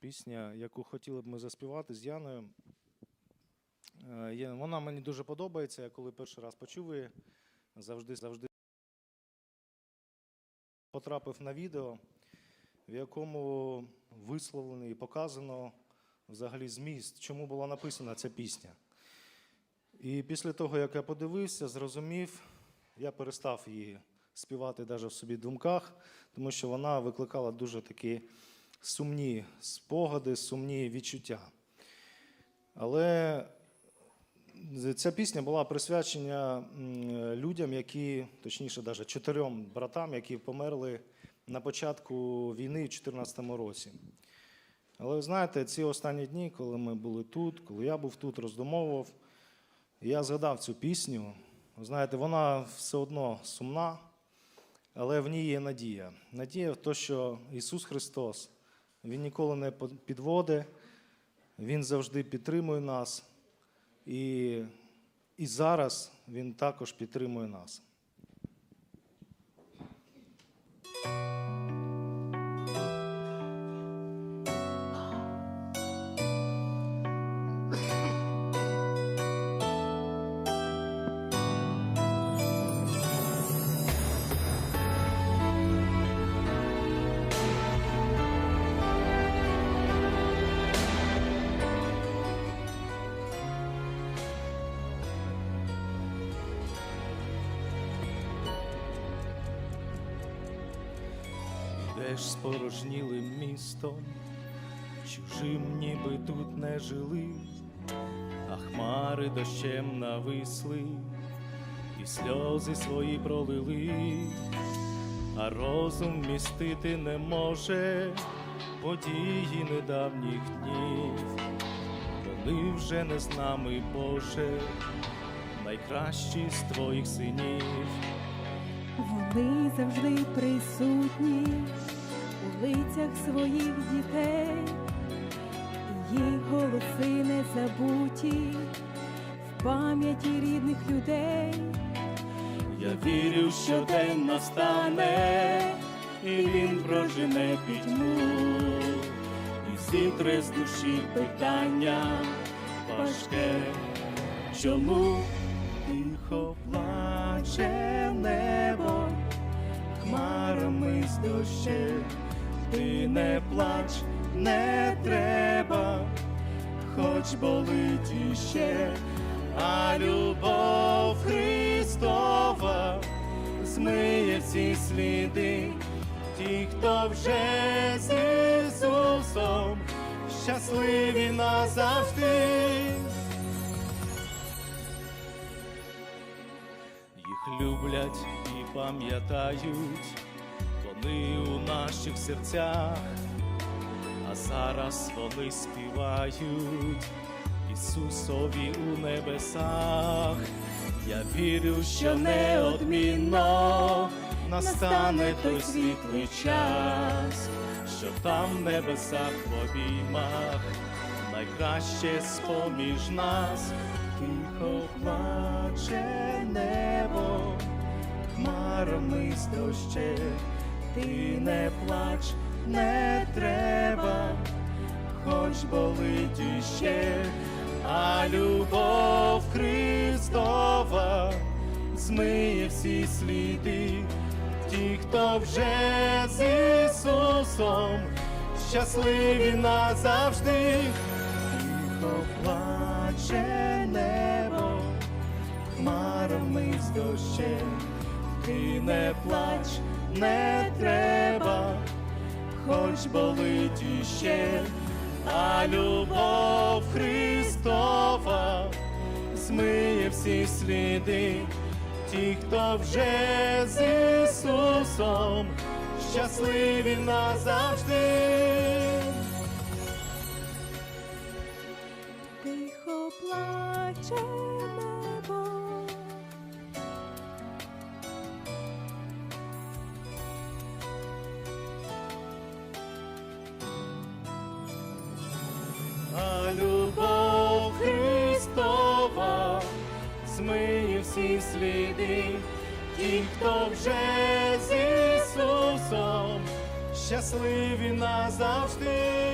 пісня, яку хотіли б ми заспівати з Яною. Е, Вона мені дуже подобається. Я коли перший раз почув її, завжди завжди потрапив на відео, в якому висловлено і показано взагалі зміст, чому була написана ця пісня. І після того, як я подивився, зрозумів, я перестав її співати навіть в собі думках, тому що вона викликала дуже такі сумні спогади, сумні відчуття. Але ця пісня була присвячена людям, які, точніше, навіть чотирьом братам, які померли на початку війни в 2014 році. Але ви знаєте, ці останні дні, коли ми були тут, коли я був тут, роздумовував, я згадав цю пісню. Ви знаєте, вона все одно сумна, але в ній є надія. Надія в те, що Ісус Христос, Він ніколи не підводить, Він завжди підтримує нас. І, і зараз Він також підтримує нас. Йдеш спорожнілим містом, чужим ніби тут не жили, а хмари дощем нависли, і сльози свої пролили, а розум містити не може події недавніх днів. Вони вже не з нами, Боже, найкращі з твоїх синів. Вони завжди присутні у лицях своїх дітей, їх голоси не забуті в пам'яті рідних людей. Я вірю, що день настане, і він прожене пітьму, і зітре з душі питання важке, чому тихо плаче небо, хмарами з дощем, ти не плач, не треба, хоч болить іще, а любов Христова змиє всі сліди, ті, хто вже з Ісусом, щасливі назавжди. Їх люблять і пам'ятають, у наших серцях, а зараз вони співають Ісусові у небесах. Я вірю, що неодмінно настане той світлий час, що там в небесах в обіймах найкраще з-поміж нас, тихо плаче небо, хмарами з дощем, ти не плач, не треба, хоч болить іще, а любов Христова змиє всі сліди, ті, хто вже з Ісусом, щасливі назавжди, тихо плаче небо, хмарами з дощем, ти не плач, не треба, хоч болить іще, а любов Христова змиє всі сліди, ті, хто вже з Ісусом, щасливі назавжди. Тихо плаче змиє всі сліди, ті, хто вже з Ісусом, щасливі назавжди.